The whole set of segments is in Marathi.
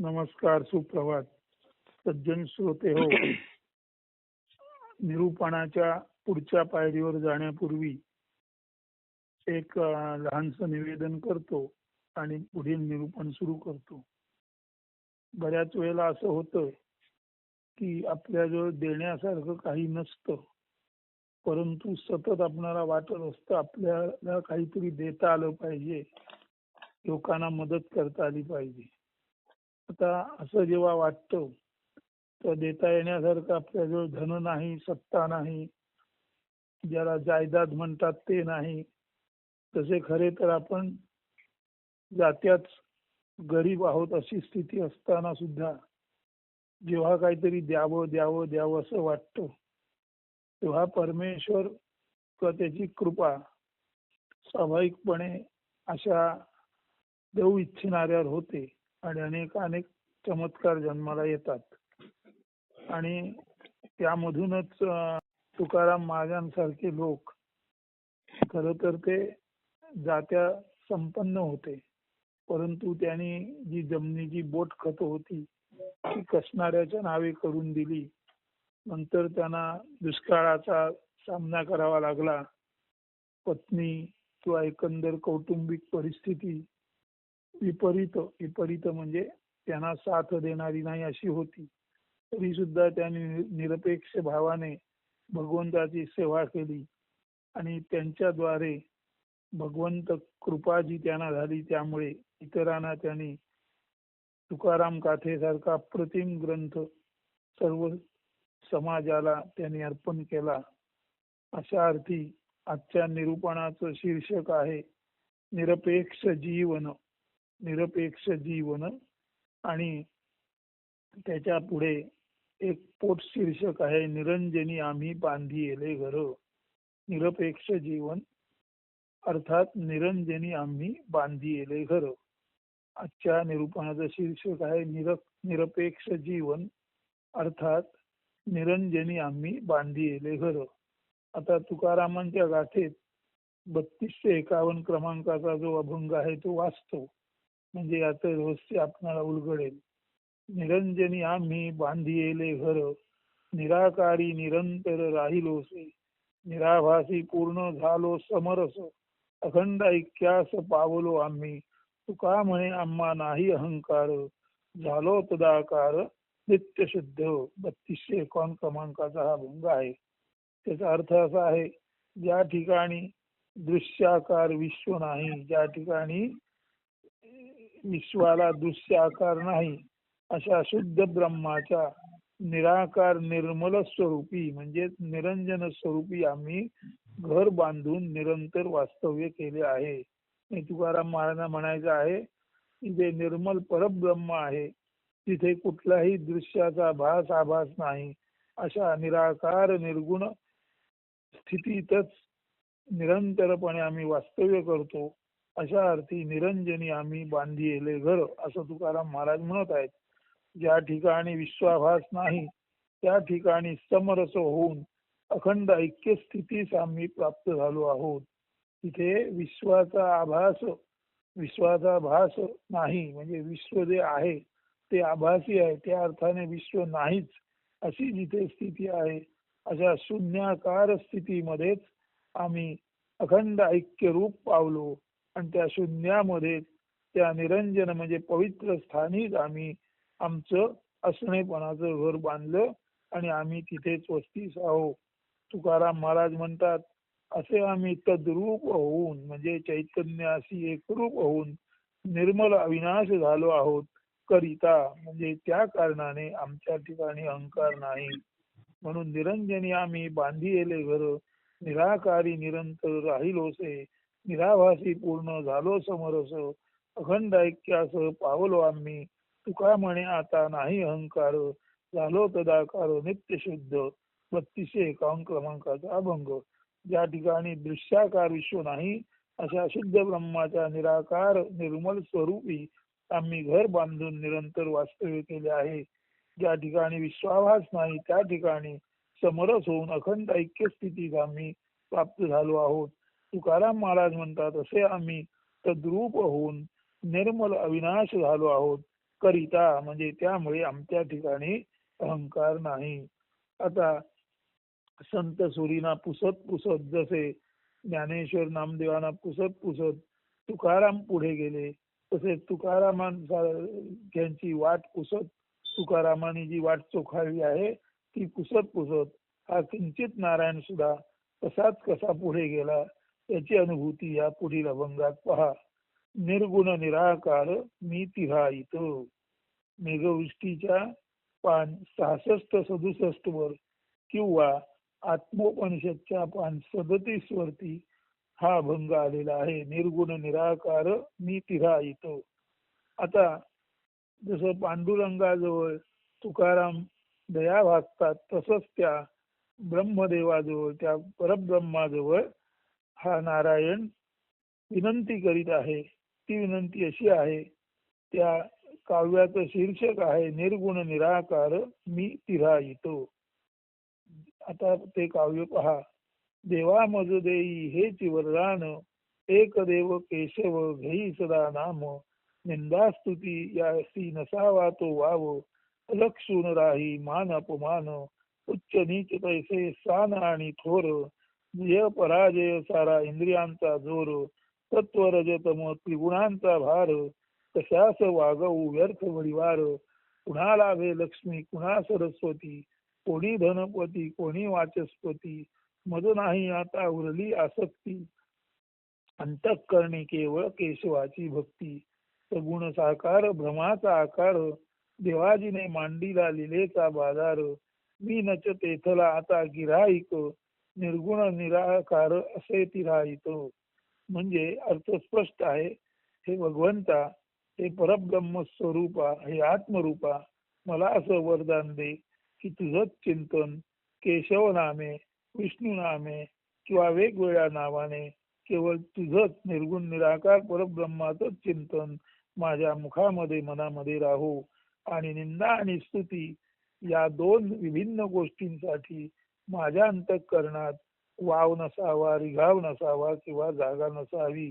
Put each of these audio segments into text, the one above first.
नमस्कार सुप्रभात. सज्जन श्रोते हो. निरूपणाच्या पुढच्या पायरीवर जाण्यापूर्वी एक लहानस लहानसं निवेदन करतो आणि पुढील निरूपण सुरू करतो. बऱ्याच वेळेला असं होतं की आपल्याजवळ देण्यासारखं काही नसतं परंतु सतत आपणाला वाटत असतं आपल्याला काहीतरी देता आलं पाहिजे. लोकांना मदत करता आली पाहिजे. आता असं जेव्हा वाटतं तर देता येण्यासारखं आपल्याजवळ धन नाही सत्ता नाही ज्याला जायदाद म्हणतात ते नाही. तसे खरे तर आपण जात्याच गरीब आहोत अशी स्थिती असताना सुद्धा जेव्हा काहीतरी द्यावं द्यावं द्यावं असं वाटतं तेव्हा परमेश्वर किंवा त्याची कृपा स्वाभाविकपणे अशा देऊ इच्छिणाऱ्यावर होते. आणि अनेक अनेक चमत्कार जन्माला येतात. आणि त्यामधूनच तुकाराम महाराजांसारखे लोक खर तर ते जात्या संपन्न होते. परंतु त्यांनी जी जमिनीची बोट खत होती ती कसणाऱ्याच्या नावे करून दिली. नंतर त्यांना दुष्काळाचा सामना करावा लागला. पत्नी किंवा एकंदर कौटुंबिक परिस्थिती विपरीत विपरीत म्हणजे त्यांना साथ देणारी नाही अशी होती. तरी सुद्धा त्यांनी निरपेक्ष भावाने भगवंताची सेवा केली आणि त्यांच्याद्वारे भगवंत कृपा जी त्यांना झाली त्यामुळे इतरांना त्यांनी तुकाराम काथेसारखा अप्रतिम ग्रंथ सर्व समाजाला त्यांनी अर्पण केला. अशा अर्थी आजच्या निरूपणाचं शीर्षक आहे निरपेक्ष जीवन. निरपेक्ष जीवन आणि त्याच्या पुढे एक पोट शीर्षक आहे निरंजनी आम्ही बांधी येले घर. निरपेक्ष जीवन अर्थात निरंजनी आम्ही बांधी येले घर. आजच्या निरूपणाचं शीर्षक आहे निर निरपेक्ष जीवन अर्थात निरंजनी आम्ही बांधी येले घर. आता तुकारामांच्या गाथेत बत्तीसशे एकावन्न क्रमांकाचा जो अभंग आहे तो वाचतो. म्हणजे याचं रहस्य आपणाला उलगडेल. निरंजनी आम्ही बांधीयेले घर निराकारी निरंतर राहिलोसे निराभासी पूर्ण झालो समरस. अखंड ऐक्यास पावलो आम्ही. तुका म्हणे आम्हा नाही अहंकार. झालो तदाकार नित्य शुद्ध बत्तीसशे एकावन्न क्रमांकाचा हा भंग आहे. त्याचा अर्थ असा आहे ज्या ठिकाणी दृश्याकार विश्व नाही ज्या ठिकाणी विश्वाला दृश्य आकार नाही अशा शुद्ध ब्रह्माच्या निराकार निर्मल स्वरूपी म्हणजे निरंजन स्वरूपी आम्ही घर बांधून निरंतर वास्तव्य केले आहे. तुकाराम महाराजांना म्हणायचं आहे की जे निर्मल परब्रह्म आहे तिथे कुठलाही दृश्याचा भास आभास नाही. अशा निराकार निर्गुण स्थितीतच निरंतरपणे आम्ही वास्तव्य करतो. अशा अर्थी निरंजनी आम्ही बांधिले घर असं तुकाराम महाराज म्हणत आहेत. ज्या ठिकाणी विश्वाभास नाही त्या ठिकाणी समरस होऊन अखंड ऐक्य स्थितीस आम्ही प्राप्त झालो आहोत. तिथे विश्वाचा आभास विश्वाचा भास नाही म्हणजे विश्व जे आहे ते आभासी आहे त्या अर्थाने विश्व नाहीच अशी जिथे स्थिती आहे अशा शून्याकार स्थितीमध्येच आम्ही अखंड ऐक्य रूप पावलो. आणि त्या शून्यामध्ये त्या निरंजन म्हणजे पवित्र स्थानीच आम्ही आमचं असणेपणाचं घर बांधलं आणि आम्ही तिथेच वस्तीस आहो तुकाराम महाराज म्हणतात असे आम्ही तद्रूप होऊन म्हणजे चैतन्याशी एकरूप होऊन निर्मल अविनाश झालो आहोत करिता. म्हणजे त्या कारणाने आमच्या ठिकाणी अहंकार नाही. म्हणून निरंजनी आम्ही बांधी येले घर निराकारी निरंतर राहिलोसे. निराभासी पूर्ण झालो समरस अखंड ऐक्यास पावलो आम्ही. तुका म्हणे आता नाही अहंकार. झालो तदाकार नित्य शुद्ध. बत्तीसशे एकावन्न क्रमांकाचा अभंग. ज्या ठिकाणी दृश्याकार विश्व नाही अशा शुद्ध ब्रह्माच्या निराकार निर्मल स्वरूपी आम्ही घर बांधून निरंतर वास्तव्य केले आहे. ज्या ठिकाणी विश्वाभास नाही त्या ठिकाणी समरस होऊन अखंड ऐक्य स्थितीत आम्ही प्राप्त झालो आहोत. तुकाराम महाराज म्हणतात असे आम्ही तद्रूप होऊन निर्मल अविनाश झालो आहोत. करिता म्हणजे त्यामुळे आमच्या ठिकाणी अहंकार नाही. आता संत सुरीना पुसत पुसत जसे ज्ञानेश्वर नामदेवांना पुसत पुसत तुकाराम पुढे गेले तसेच तुकारामांची वाट पुसत तुकारामाने जी वाट चोखाळली आहे ती पुसत पुसत हा किंचित नारायण सुद्धा तसाच कसा पुढे गेला याची अनुभूती या पुढील अभंगात पहा. निर्गुण निराकार मी तिहा तिराईत मेघवृष्टीच्या पान सहासष्ट सदुसष्ट वर किंवा आत्मोपनिषदच्या पान सदतीस वरती हा अभंग आलेला आहे. निर्गुण निराकार मी तिहा तिराईत आता जसं पांडुरंगाजवळ तुकाराम दया भागतात तसंच त्या ब्रह्मदेवाजवळ त्या परब्रह्माजवळ हा नारायण विनंती करीत आहे. ती विनंती अशी आहे त्या काव्याचं शीर्षक आहे निर्गुण निराकार मी तिरा येतो आता ते काव्य पहा. देवा मज देई चिवरदान वरदान एक देव केशव घेई सदा नाम. निंदास्तुती यासी नसावा तो वाव. लक्षून राही मान अपमान. उच्च नीच तैसे सान आणि थोर. जय पराजय सारा इंद्रियांचा जोर तत्व रजतम त्रिगुणांचा भार कशास वागवू व्यर्थ वडिवार कुणा लाभे लक्ष्मी कुणा सरस्वती? कोणी धनपती कोणी वाचस्पती? मज नाही आता उरली आसक्ती. अंतःकरणी केवळ केशवाची भक्ती. सगुण साकार भ्रमाचा आकार देवाजीने मांडीला लिलेचा बाजार. मी नच तेथला आता गिराईक. निर्गुण निराकार असे ती राहित. म्हणजे अर्थ स्पष्ट आहे. हे भगवंता हे परब्रह्म स्वरूपा हे आत्मरूपा मला असं वरदान दे की तुझंच चिंतन केशव नामे विष्णू नामे किंवा वेगवेगळ्या नावाने केवळ तुझंच निर्गुण निराकार परब्रह्माचं चिंतन माझ्या मुखामध्ये मनामध्ये राहू. आणि निंदा आणि स्तुती या दोन विभिन्न गोष्टींसाठी माझ्या अंतःकरणात वाव नसावा रिघाव नसावा किंवा जागा नसावी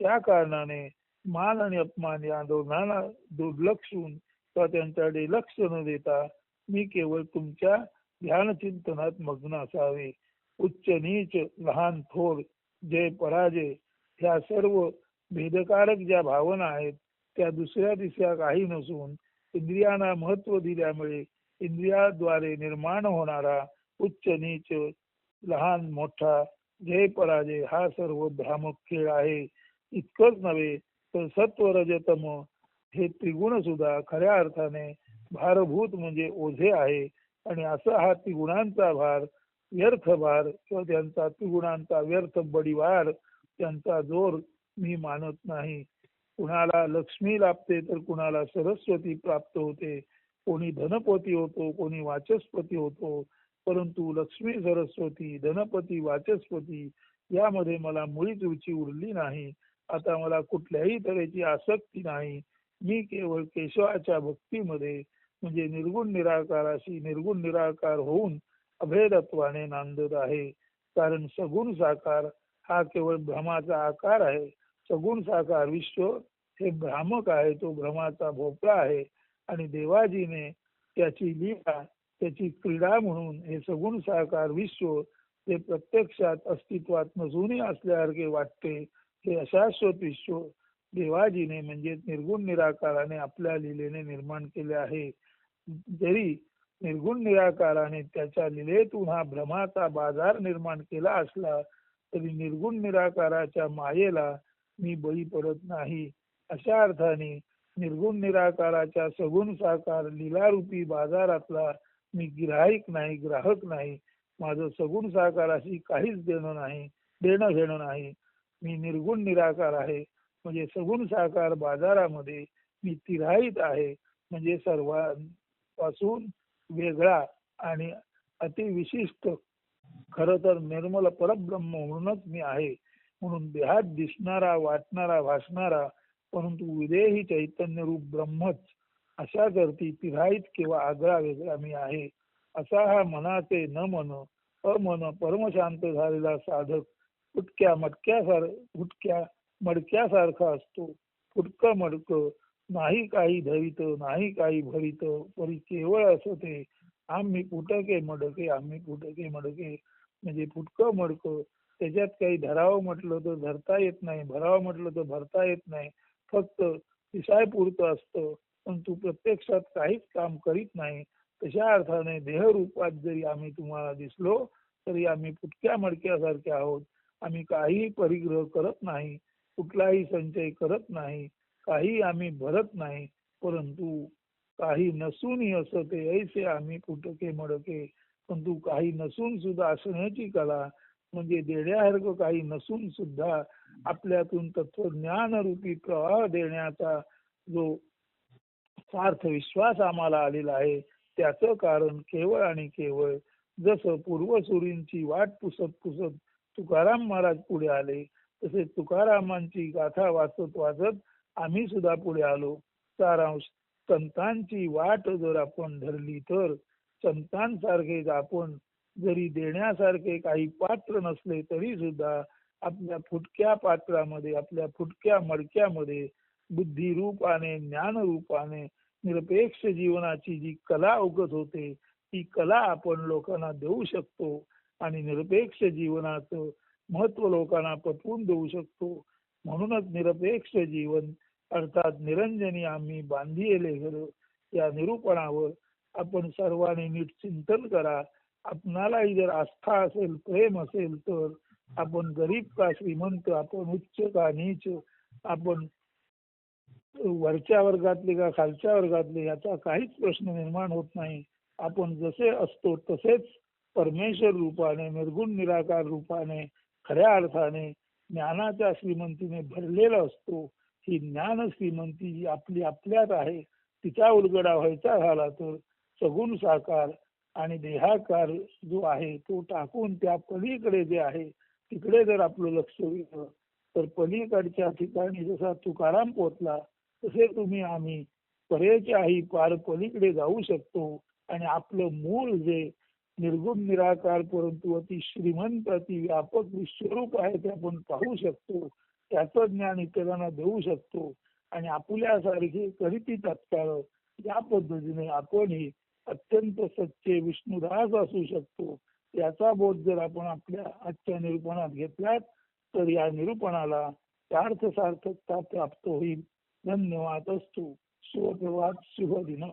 त्या कारणाने मान आणि अपमान या दोघांना दुर्लक्षून किंवा त्यांच्याकडे लक्ष न देता मी केवळ तुमच्या ध्यान चिंतनात मग्न असावे. उच्च नीच लहान थोर जय पराजय ह्या सर्व भेदकारक ज्या भावना आहेत त्या दुसऱ्या तिसऱ्या काही नसून इंद्रियांना महत्त्व दिल्यामुळे इंद्रियाद्वारे निर्माण होणारा उच्च नीच लहान मोठा जय पराजय हा सर्व भ्रामक खेळ आहे. इतकंच नव्हे तर सत्व रजतम हे त्रिगुण सुद्धा खऱ्या अर्थाने भारभूत म्हणजे ओझे आहे. आणि असा हा त्रिगुणांचा भार व्यर्थ भार किंवा त्यांचा त्रिगुणांचा व्यर्थ बडीवार त्यांचा जोर मी मानत नाही. कुणाला लक्ष्मी लाभते तर कुणाला सरस्वती प्राप्त होते. कोणी धनपती होतो कोणी वाचस्पती होतो. परंतु लक्ष्मी सरस्वती धनपती वाचस्पती यामध्ये मला मुळीच रुची उरली नाही. आता मला कुठल्याही तऱ्हेची आसक्ती नाही. मी केवळ केशवाच्या भक्तीमध्ये म्हणजे निर्गुण निराकाराशी निर्गुण निराकार होऊन अभेदत्वाने नांदत आहे. कारण सगुण साकार हा केवळ भ्रमाचा आकार आहे. सगुण साकार विश्व हे भ्रामक आहे. तो भ्रमाचा भोपळा आहे. आणि देवाजीने त्याची लीला त्याची क्रीडा म्हणून हे सगुण साकार विश्व ते प्रत्यक्षात अस्तित्वात नजूनही असल्यासारखे वाटते हे अशाश्वत विश्व देवाजीने म्हणजे निर्गुण निराकाराने आपल्या लिलेने निर्माण केले आहे. जरी निर्गुण निराकाराने त्याच्या लिलेतून हा भ्रमाचा बाजार निर्माण केला असला तरी निर्गुण निराकाराच्या मायेला मी बळी पडत नाही. अशा अर्थाने निर्गुण निराकाराच्या सगुण साकार लिलारूपी बाजारातला मी गिराईक नाही ग्राहक नाही माझं सगुण साकाराशी काहीच देणं नाही देणं घेणं नाही. मी निर्गुण निराकार आहे म्हणजे सगुण साकार बाजारामध्ये मी तिराईत आहे म्हणजे सर्वांपासून वेगळा आणि अतिविशिष्ट. खर तर निर्मल परब्रह्म म्हणूनच मी आहे म्हणून देहात दिसणारा वाटणारा भासणारा परंतु विदेही चैतन्य रूप ब्रह्मच. अशा करती तिराईत किंवा आगळा वेगळा मी आहे. असा हा मनाचे न मन अमन परमशांत झालेला साधक फुटक्या मटक्यासार फुटक्या मडक्यासारखा असतो. फुटक मडक नाही काही धरित नाही काही भरित परी केवळ असं ते आम्ही पुटके मडके आम्ही पुटके मडके. म्हणजे फुटकं मडकं त्याच्यात काही धरावं म्हटलं तर धरता येत नाही भरावं म्हटलं तर भरता येत नाही. फक्त दिसाय पुरतं असतं. पण तू प्रत्यक्षात काहीच काम करीत नाही. तशा अर्थाने देहरूपात जरी आम्ही तुम्हाला दिसलो तरी आम्ही फुटक्या मडक्यासारखे आहोत. आम्ही काही परिग्रह करत नाही कुठलाही संचय करत नाही काही आम्ही भरत नाही परंतु काही नसूनही असं ते ऐसे आम्ही फुटके मडके परंतु काही नसून सुद्धा असण्याची कला म्हणजे देण्यासारखं काही नसून सुद्धा आपल्यातून तत्वज्ञान रूपी प्रवाह देण्याचा जो सार्थ विश्वास आम्हाला आलेला आहे. त्याचं कारण केवळ आणि केवळ जसं पूर्वसुरींची वाट पुसत पुसत तुकाराम महाराज पुढे आले तसे तुकारामांची गाथा वाचत वाचत आम्ही सुद्धा पुढे आलो. सारांश संतांची वाट जर आपण धरली तर संतांसारखे आपण जरी देण्यासारखे काही पात्र नसले तरी सुद्धा आपल्या फुटक्या पात्रामध्ये आपल्या फुटक्या मडक्यामध्ये बुद्धी रूपाने ज्ञान रूपाने निरपेक्ष जीवनाची जी कला उगत होते ती कला आपण लोकांना देऊ शकतो आणि निरपेक्ष जीवनाचं महत्त्व लोकांना पटवून देऊ शकतो. म्हणूनच निरपेक्ष जीवन अर्थात निरंजनी आम्ही बांधिले घर या निरूपणावर आपण सर्वांनी नीट चिंतन करा. आपणालाही जर आस्था असेल प्रेम असेल तर आपण गरीब का श्रीमंत आपण उच्च का नीच आपण वरच्या वर्गातले का खालच्या वर्गातले याचा काहीच प्रश्न निर्माण होत नाही. आपण जसे असतो तसेच परमेश्वर रूपाने निर्गुण निराकार रूपाने खऱ्या अर्थाने ज्ञानाच्या श्रीमंतीने भरलेला असतो. ही ज्ञान श्रीमंती जी आपली आपल्यात आहे तिचा उलगडा व्हायचा झाला तर सगुण साकार आणि देहाकार जो आहे तो टाकून त्या पलीकडे जे आहे तिकडे जर आपलं लक्ष गेलं तर पलीकडच्या ठिकाणी जसा तुकाराम पोचला तसे तुम्ही आम्ही परेच्याही पार पलीकडे जाऊ शकतो. आणि आपलं मूळ जे निर्गुण निराकार परंतु अति श्रीमंत अति व्यापक विश्वरूप आहे ते आपण पाहू शकतो. त्याचं ज्ञान इतरांना देऊ शकतो. आणि आपल्यासारखे करीती तत्काळ या पद्धतीने आपणही अत्यंत सच्चे विष्णुदास असू शकतो. याचा बोध जर आपण आपल्या आजच्या निरूपणात घेतल्यात तर या निरूपणाला सार्थक सार्थकता प्राप्त होईल. धन्यवाद असतो शुभप्रभात शुभ दिन